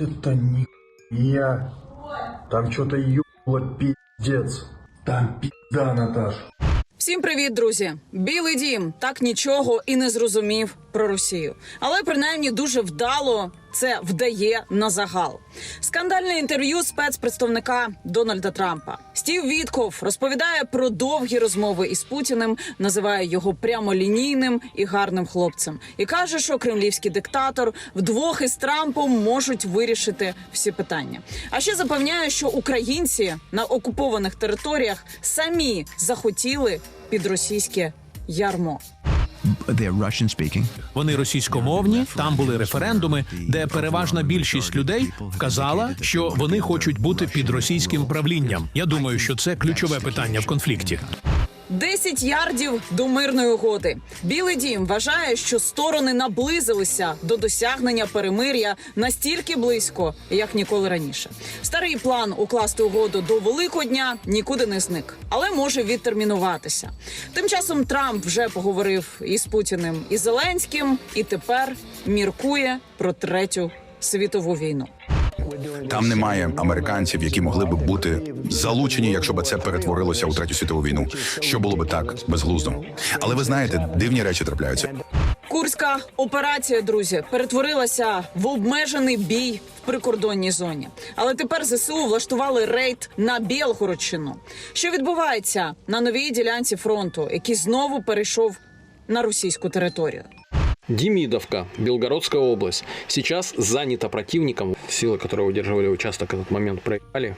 Это не я. Там что-то ебало пиздец. Там пизда, Наташ. Всім привіт, друзі! Білий дім так нічого і не зрозумів про Росію, але принаймні дуже вдало це вдає на загал. Скандальне інтерв'ю спецпредставника Дональда Трампа. Стів Вітков розповідає про довгі розмови із Путіним, називає його прямолінійним і гарним хлопцем, і каже, що кремлівський диктатор вдвох із Трампом можуть вирішити всі питання. А ще запевняє, що українці на окупованих територіях самі захотіли під російське ярмо. Вони російськомовні. Там були референдуми, де переважна більшість людей вказала, що вони хочуть бути під російським правлінням. Я думаю, що це ключове питання в конфлікті. 10 ярдів до мирної угоди. Білий дім вважає, що сторони наблизилися до досягнення перемир'я настільки близько, як ніколи раніше. Старий план укласти угоду до Великодня нікуди не зник, але може відтермінуватися. Тим часом Трамп вже поговорив із Путіним і Зеленським, і тепер міркує про третю світову війну. Там немає американців, які могли б бути залучені, якщо б це перетворилося у третю світову війну. Що було би так безглуздо. Але ви знаєте, дивні речі трапляються. Курська операція, друзі, перетворилася в обмежений бій в прикордонній зоні. Але тепер ЗСУ влаштували рейд на Білгородщину. Що відбувається на новій ділянці фронту, який знову перейшов на російську територію? Демидовка, Белгородская область. Сейчас занята противником. Силы, которые удерживали участок, в этот момент проиграли.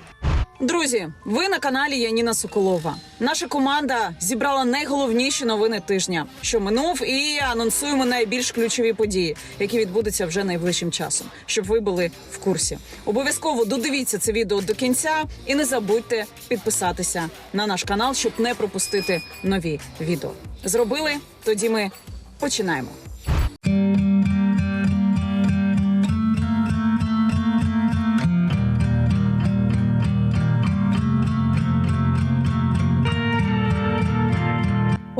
Друзі, ви на каналі Яніна Соколова. Наша команда зібрала найголовніші новини тижня, що минув, і анонсуємо найбільш ключові події, які відбудуться вже найближчим часом, щоб ви були в курсі. Обов'язково додивіться це відео до кінця і не забудьте підписатися на наш канал, щоб не пропустити нові відео. Зробили? Тоді ми починаємо. Thank you.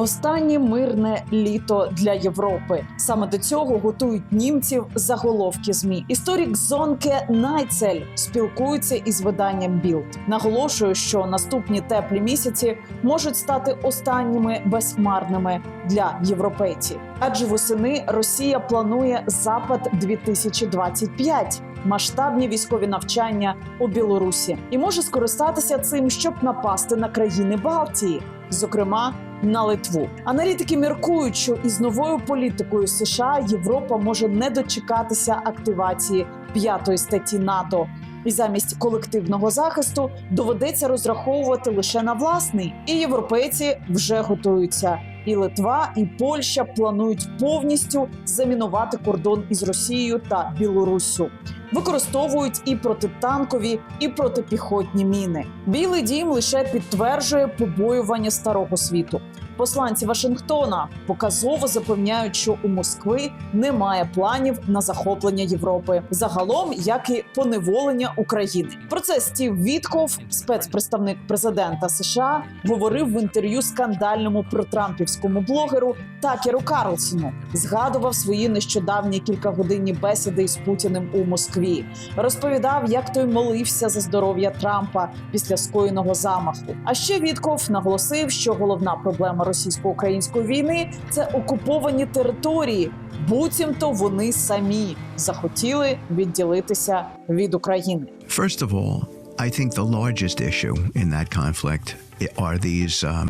Останнє мирне літо для Європи. Саме до цього готують німців заголовки змі. Історик Зонке Найцель спілкується із виданням Білд. Наголошує, що наступні теплі місяці можуть стати останніми безхмарними для європейців. Адже восени Росія планує запад 2025 масштабні військові навчання у Білорусі і може скористатися цим, щоб напасти на країни Балтії, зокрема на Литву. Аналітики міркують, що із новою політикою США Європа може не дочекатися активації п'ятої статті НАТО. І замість колективного захисту доведеться розраховувати лише на власний. І європейці вже готуються. І Литва, і Польща планують повністю замінувати кордон із Росією та Білоруссю. Використовують і протитанкові, і протипіхотні міни. Білий дім лише підтверджує побоювання старого світу. Посланці Вашингтона показово запевняють, що у Москви немає планів на захоплення Європи, загалом як і поневолення України. Про це Стів Вітков, спецпредставник президента США, говорив в інтерв'ю скандальному протрампівському блогеру Такеру Карлсону. Згадував свої нещодавні кількагодинні бесіди із Путіним у Москві. Розповідав, як той молився за здоров'я Трампа після скоєного замаху. А ще Вітков наголосив, що головна проблема російсько-української війни це окуповані території. Буцімто вони самі захотіли відділитися від України. First of all, I think the largest issue in that conflict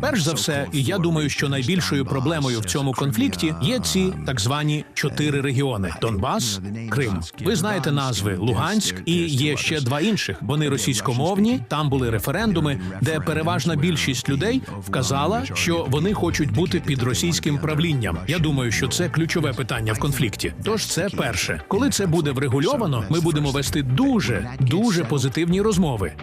Перш за все, і я думаю, що найбільшою проблемою в цьому конфлікті є ці так звані чотири регіони: Донбас, Крим. Ви знаєте назви Луганськ і є ще два інших. Вони російськомовні. Там були референдуми, де переважна більшість людей вказала, що вони хочуть бути під російським правлінням. Я думаю, що це ключове питання в конфлікті. Тож це перше, коли це буде врегульовано, ми будемо вести дуже дуже позитивні розмови.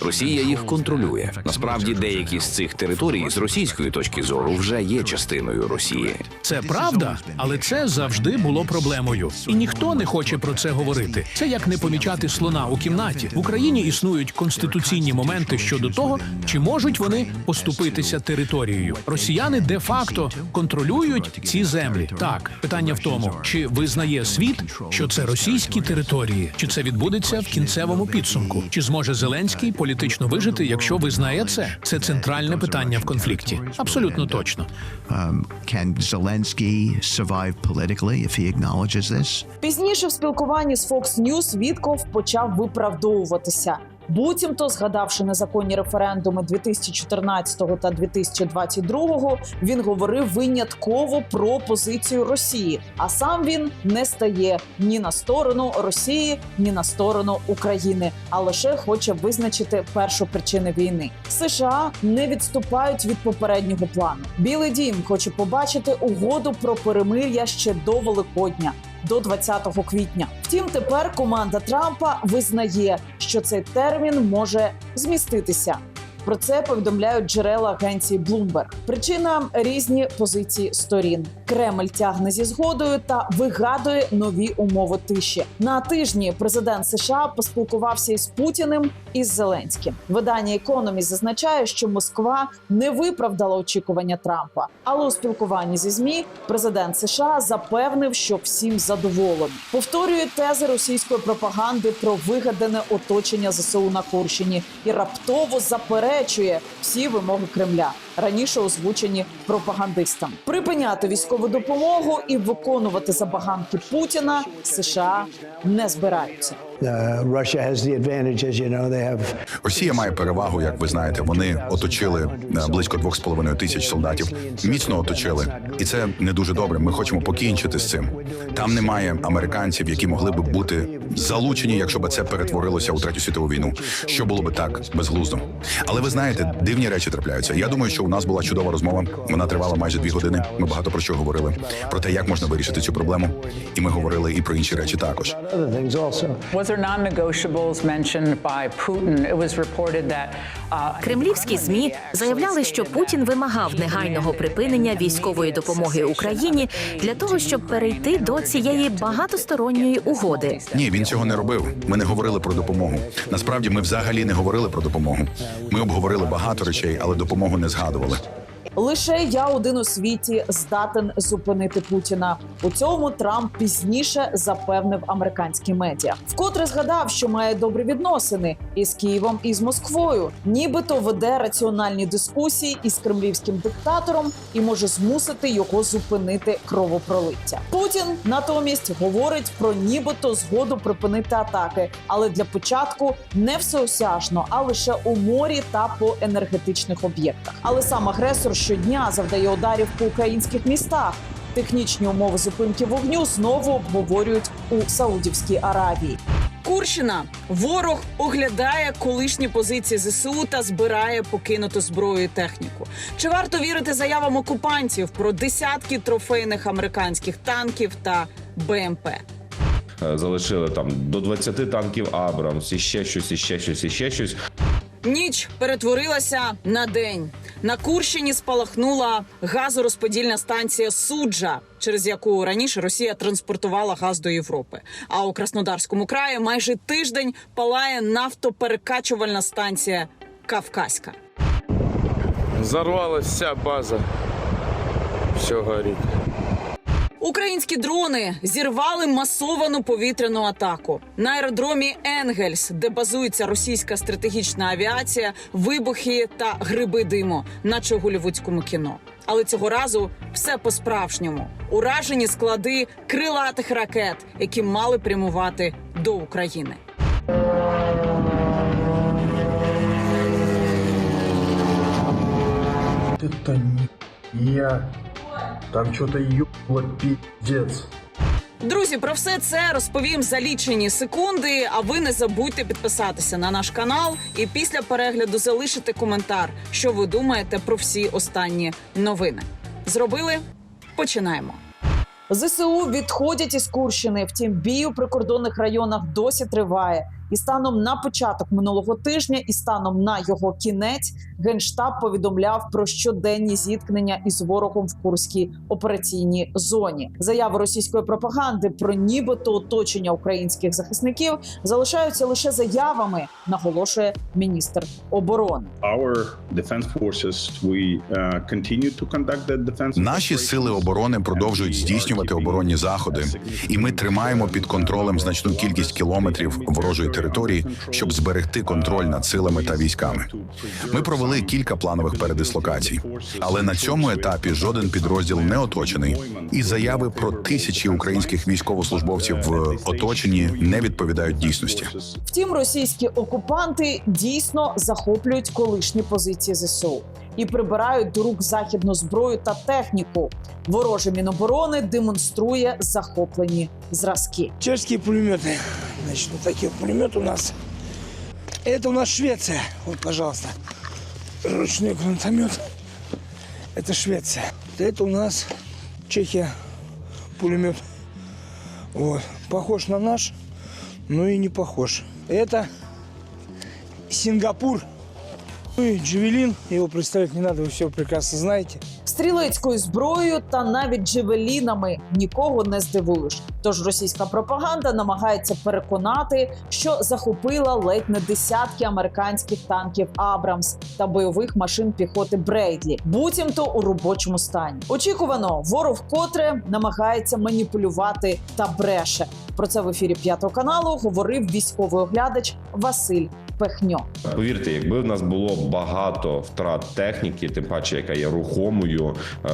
Росія їх контролює. Насправді, деякі з цих територій з російської точки зору вже є частиною Росії. Це правда, але це завжди було проблемою, і ніхто не хоче про це говорити. Це як не помічати слона у кімнаті. В Україні існують конституційні моменти щодо того, чи можуть вони поступитися територією. Росіяни де-факто контролюють ці землі. Так, питання в тому, чи визнає світ, що це російські території, чи це відбудеться в кінцевому підсумку, чи зможе Зеленський політично вижити, якщо визнає це. Це центральне питання в конфлікті. Абсолютно точно. Um, can Zelensky survive politically if he acknowledges this? Пізніше в спілкуванні з Fox News Вітков почав виправдовуватися. Буцімто, згадавши незаконні референдуми 2014 та 2022, він говорив винятково про позицію Росії. А сам він не стає ні на сторону Росії, ні на сторону України, а лише хоче визначити першу причину війни. США не відступають від попереднього плану. Білий дім хоче побачити угоду про перемир'я ще до Великодня до 20 квітня. Втім, тепер команда Трампа визнає, що цей термін може зміститися. Про це повідомляють джерела агенції Bloomberg. Причина різні позиції сторін. Кремль тягне зі згодою та вигадує нові умови тиші. На тижні президент США поспілкувався із Путіним і з Зеленським. Видання Economist зазначає, що Москва не виправдала очікування Трампа, але у спілкуванні зі змі президент США запевнив, що всім задоволені. Повторює тези російської пропаганди про вигадане оточення ЗСУ на Курщині і раптово заперечує всі вимоги Кремля, раніше озвучені пропагандистам. Припиняти військову допомогу і виконувати забаганки Путіна США не збираються. Have Росія має перевагу, як ви знаєте. Вони оточили е, близько двох з половиною тисяч солдатів. Міцно оточили, і це не дуже добре. Ми хочемо покінчити з цим. Там немає американців, які могли би бути залучені, якщо б це перетворилося у третю світову війну. Що було би так безглуздо. Але ви знаєте, дивні речі трапляються. Я думаю, що у нас була чудова розмова. Вона тривала майже дві години. Ми багато про що говорили. Про те, як можна вирішити цю проблему. І ми говорили і про інші речі також. uh, Кремлівські змі заявляли, що Путін вимагав негайного припинення військової допомоги Україні для того, щоб перейти до цієї багатосторонньої угоди. Ні, він цього не робив. Ми не говорили про допомогу. Насправді, ми взагалі не говорили про допомогу. Ми обговорили багато речей, але допомогу не згадували. the balık. Лише я один у світі здатен зупинити Путіна. У цьому Трамп пізніше запевнив американські медіа. Вкотре згадав, що має добрі відносини із Києвом і з Москвою, нібито веде раціональні дискусії із кремлівським диктатором і може змусити його зупинити кровопролиття. Путін натомість говорить про нібито згоду припинити атаки, але для початку не всеосяжно, а лише у морі та по енергетичних об'єктах. Але сам агресор щодня завдає ударів по українських містах. Технічні умови зупинки вогню знову обговорюють у Саудівській Аравії. Курщина ворог оглядає колишні позиції ЗСУ та збирає покинуту зброю і техніку. Чи варто вірити заявам окупантів про десятки трофейних американських танків та БМП? Е, залишили там до 20 танків Абрамс, і ще щось, і ще щось, і ще щось. Ніч перетворилася на день. На Курщині спалахнула газорозподільна станція Суджа, через яку раніше Росія транспортувала газ до Європи. А у Краснодарському краї майже тиждень палає нафтоперекачувальна станція Кавказька. Зарвалася база. Все горит. Українські дрони зірвали масовану повітряну атаку на аеродромі Енгельс, де базується російська стратегічна авіація, вибухи та гриби диму, наче у голівудському кіно. Але цього разу все по-справжньому. Уражені склади крилатих ракет, які мали прямувати до України. Я. Там что-то ебало пиздец. Друзі, про все це розповім за лічені секунди. А ви не забудьте підписатися на наш канал і після перегляду залишити коментар, що ви думаєте про всі останні новини. Зробили? Починаємо. ЗСУ відходять із Курщини. Втім, бій у прикордонних районах досі триває. І станом на початок минулого тижня, і станом на його кінець, генштаб повідомляв про щоденні зіткнення із ворогом в Курській операційній зоні. Заяви російської пропаганди про нібито оточення українських захисників залишаються лише заявами, наголошує міністр оборони. Наші сили оборони продовжують здійснювати оборонні заходи, і ми тримаємо під контролем значну кількість кілометрів ворожої території, щоб зберегти контроль над силами та військами. Ми провели кілька планових передислокацій, але на цьому етапі жоден підрозділ не оточений, і заяви про тисячі українських військовослужбовців в оточенні не відповідають дійсності. Втім, російські окупанти дійсно захоплюють колишні позиції ЗСУ і прибирають до рук західну зброю та техніку. Вороже міноборони демонструє захоплені зразки. Чешские пулеметы. Значит, вот такие вот пулеметы у нас. Это у нас Швеция. Вот, пожалуйста. Ручной гранатомет. Это Швеция. Это у нас Чехия. Пулемет. Вот. Похож на наш, но и не похож. Это Сингапур. Ну и Джавелин. Его представить не надо, вы все прекрасно знаете. Стрілецькою зброєю та навіть джевелінами нікого не здивуєш. Тож російська пропаганда намагається переконати, що захопила ледь не десятки американських танків Абрамс та бойових машин піхоти Брейдлі, буцімто у робочому стані. Очікувано, ворог вкотре намагається маніпулювати та бреше. Про це в ефірі п'ятого каналу говорив військовий оглядач Василь Пехньо. Повірте, якби в нас було багато втрат техніки, тим паче, яка є рухомою, е,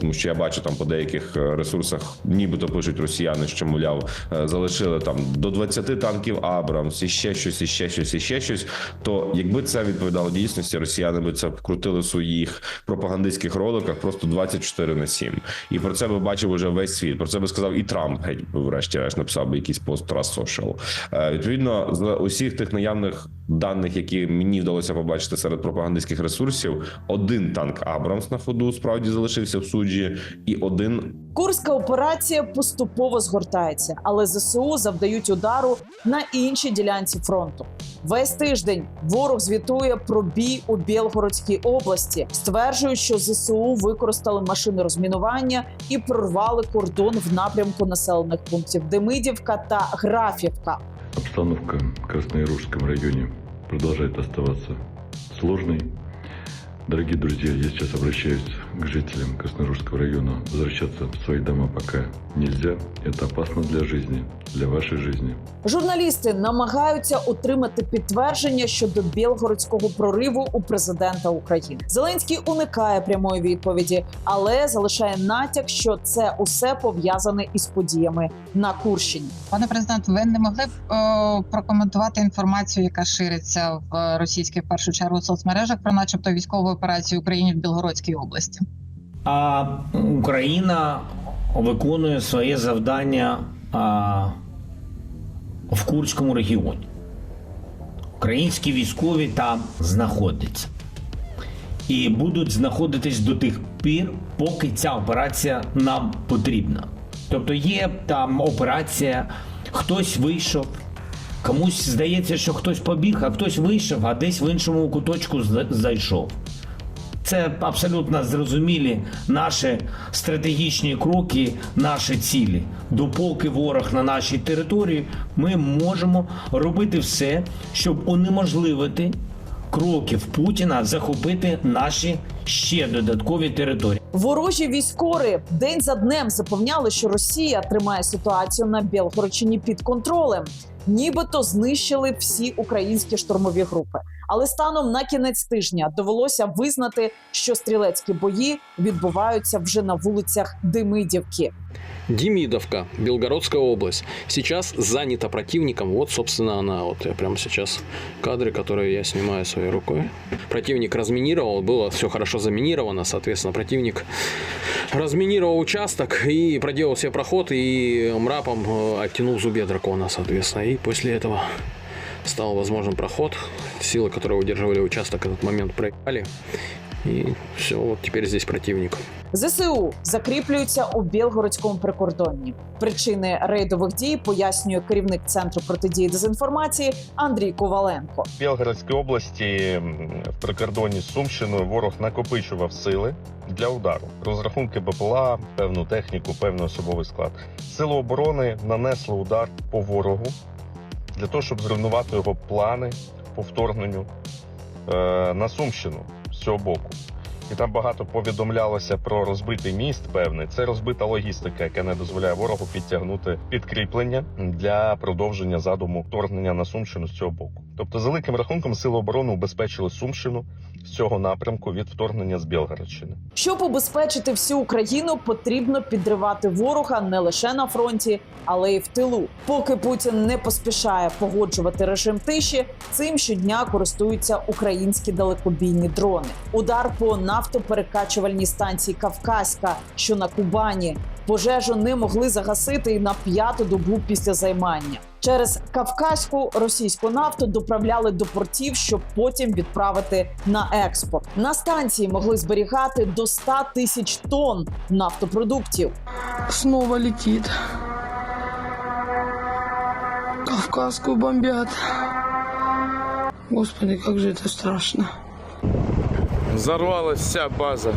тому що я бачу там по деяких е, ресурсах, нібито пишуть росіяни, що мовляв, е, залишили там до 20 танків Абрамс, і ще щось, і ще щось, і ще щось. То якби це відповідало дійсності, росіяни би це вкрутили в своїх пропагандистських роликах просто 24 на 7. І про це би бачив уже весь світ. Про це би сказав і Трамп, геть врешті-решт написав би якийсь пост Social. Е, Відповідно, з усіх тих наявних даних, які мені вдалося побачити серед пропагандистських ресурсів, один танк Абрамс на ходу справді залишився в суджі, і один Курська операція поступово згортається, але ЗСУ завдають удару на іншій ділянці фронту. Весь тиждень ворог звітує про бій у Білгородській області, стверджують, що ЗСУ використали машини розмінування і прорвали кордон в напрямку населених пунктів Демидівка та Графівка. Обстановка в Красноярушском районе продолжает оставаться сложной. Дорогие друзья, я сейчас обращаюсь к жителям Красноружского района. Возвращаться в свои дома пока нельзя. Это опасно для жизни, для вашей жизни. Журналісти намагаються отримати підтвердження щодо білгородського прориву у президента України. Зеленський уникає прямої відповіді, але залишає натяк, що це усе пов'язане із подіями на Курщині. Пане президент, ви не могли б е, прокоментувати інформацію, яка шириться в російських в першу чергу соцмережах про, начебто, військову операцію в Україні в Білгородській області? А Україна виконує своє завдання а, в Курському регіоні. Українські військові там знаходяться і будуть знаходитись до тих пір, поки ця операція нам потрібна. Тобто є там операція, хтось вийшов, комусь здається, що хтось побіг, а хтось вийшов, а десь в іншому куточку зайшов. Це абсолютно зрозумілі наші стратегічні кроки, наші цілі. Допоки ворог на нашій території, ми можемо робити все, щоб унеможливити кроків Путіна захопити наші ще додаткові території. Ворожі військори день за днем запевняли, що Росія тримає ситуацію на Білгородчині під контролем, нібито знищили всі українські штурмові групи. Але станом на кінець тижня довелося визнати, що стрілецькі бої відбуваються вже на вулицях Демидівки. Демидовка, Белгородская область. Сейчас занята противником. Вот, собственно, она. Вот я прямо сейчас кадры, которые я снимаю своей рукой. Противник разминировал, было все хорошо заминировано, соответственно, противник разминировал участок и проделал себе проход и мрапом э, оттянул зубья дракона, соответственно. И после этого стал возможен проход. Силы, которые удерживали участок, в этот момент проехали. И все, вот теперь здесь противник. ЗСУ закріплюються у Білгородському прикордонні. Причини рейдових дій пояснює керівник центру протидії дезінформації Андрій Коваленко. В Білгородській області м, в прикордонні з Сумщиною ворог накопичував сили для удару. Розрахунки БПЛА, певну техніку, певний особовий склад. Сили оборони нанесли удар по ворогу для того, щоб зруйнувати його плани по вторгненню е, на Сумщину з цього боку. І там багато повідомлялося про розбитий міст. Певний це розбита логістика, яка не дозволяє ворогу підтягнути підкріплення для продовження задуму вторгнення на Сумщину з цього боку. Тобто, за великим рахунком, сили оборони убезпечили Сумщину з цього напрямку від вторгнення з Білгородщини. Щоб убезпечити всю Україну, потрібно підривати ворога не лише на фронті, але й в тилу. Поки Путін не поспішає погоджувати режим тиші, цим щодня користуються українські далекобійні дрони. Удар по нафтоперекачувальній станції Кавказька, що на Кубані. Пожежу не могли загасити і на п'яту добу після займання. Через Кавказьку російську нафту доправляли до портів, щоб потім відправити на експорт. На станції могли зберігати до 100 тисяч тонн нафтопродуктів. Снова летит. Кавказскую бомбят. Господи, как же это страшно. Взорвалась вся база.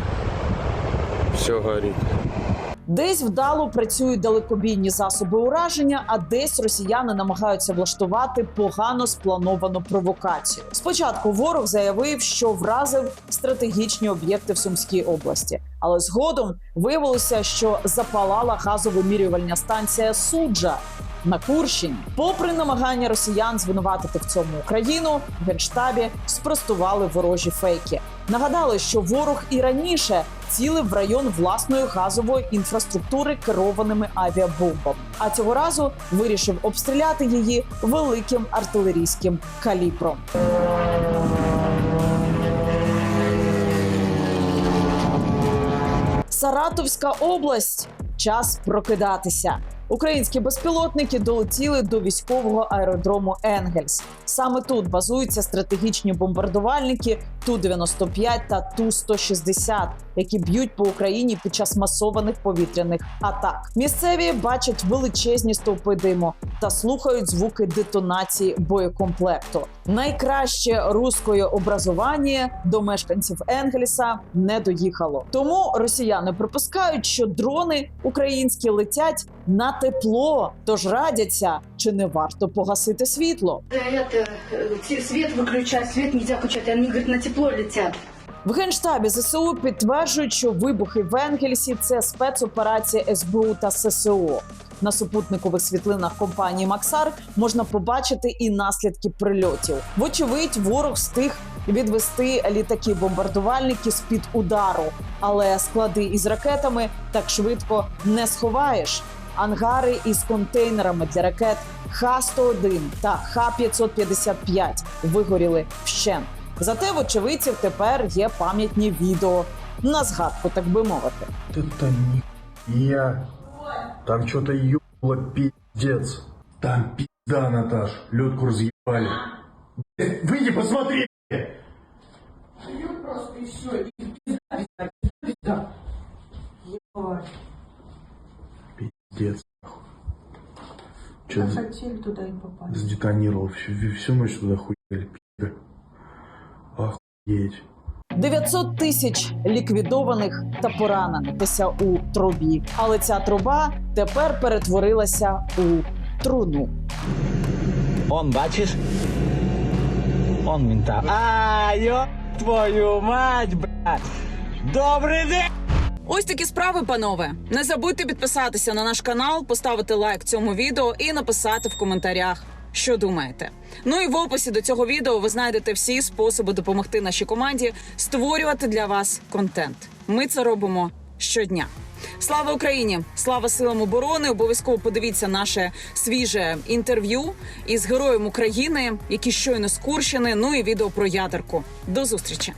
Все горит. Десь вдало працюють далекобійні засоби ураження, а десь росіяни намагаються влаштувати погано сплановану провокацію. Спочатку ворог заявив, що вразив стратегічні об'єкти в Сумській області, але згодом виявилося, що запалала газовимірювальна станція суджа. На Курщині, попри намагання росіян звинуватити в цьому Україну, в генштабі спростували ворожі фейки. Нагадали, що ворог і раніше цілив в район власної газової інфраструктури керованими авіабомбами. А цього разу вирішив обстріляти її великим артилерійським калібром. Саратовська область. Час прокидатися. Українські безпілотники долетіли до військового аеродрому Енгельс. Саме тут базуються стратегічні бомбардувальники Ту-95 та Ту-160, які б'ють по Україні під час масованих повітряних атак. Місцеві бачать величезні стовпи диму та слухають звуки детонації боєкомплекту. Найкраще руської образування до мешканців Енгельса не доїхало. Тому росіяни припускають, що дрони українські летять на тепло, тож радяться, чи не варто погасити світло. Это, э, свет выключать, свет нельзя включать, они, говорят, на тепло летят. В генштабі ЗСУ підтверджують, що вибухи в Енгельсі це спецоперація СБУ та ССО. На супутникових світлинах компанії Максар можна побачити і наслідки прильотів. Вочевидь, ворог встиг відвести літаки-бомбардувальники з під удару, але склади із ракетами так швидко не сховаєш. Ангари із контейнерами для ракет Х-101 та Х-555 вигоріли вщент. Зате в очевидців тепер є пам'ятні відео на згадку, так би мовити. Это не я. Там что-то ебало пиздец. Там пизда, Наташ. Лёдку разъебали. Блядь, Выйди, посмотри! просто еще. Пиздец. Че хотели туда и попасть. сдетонировал всю, всю ночь туда хуяли, пидоры. Охуеть. 900 тисяч ліквідованих та поранених у трубі. Але ця труба тепер перетворилася у труну. Он, бачиш? Он він там. А, йо, твою мать, блядь. Добрий день! Ось такі справи, панове. Не забудьте підписатися на наш канал, поставити лайк цьому відео і написати в коментарях, що думаєте. Ну і в описі до цього відео ви знайдете всі способи допомогти нашій команді створювати для вас контент. Ми це робимо щодня. Слава Україні! Слава силам оборони! Обов'язково подивіться наше свіже інтерв'ю із героєм України, які щойно з. Ну і відео про ядерку. До зустрічі!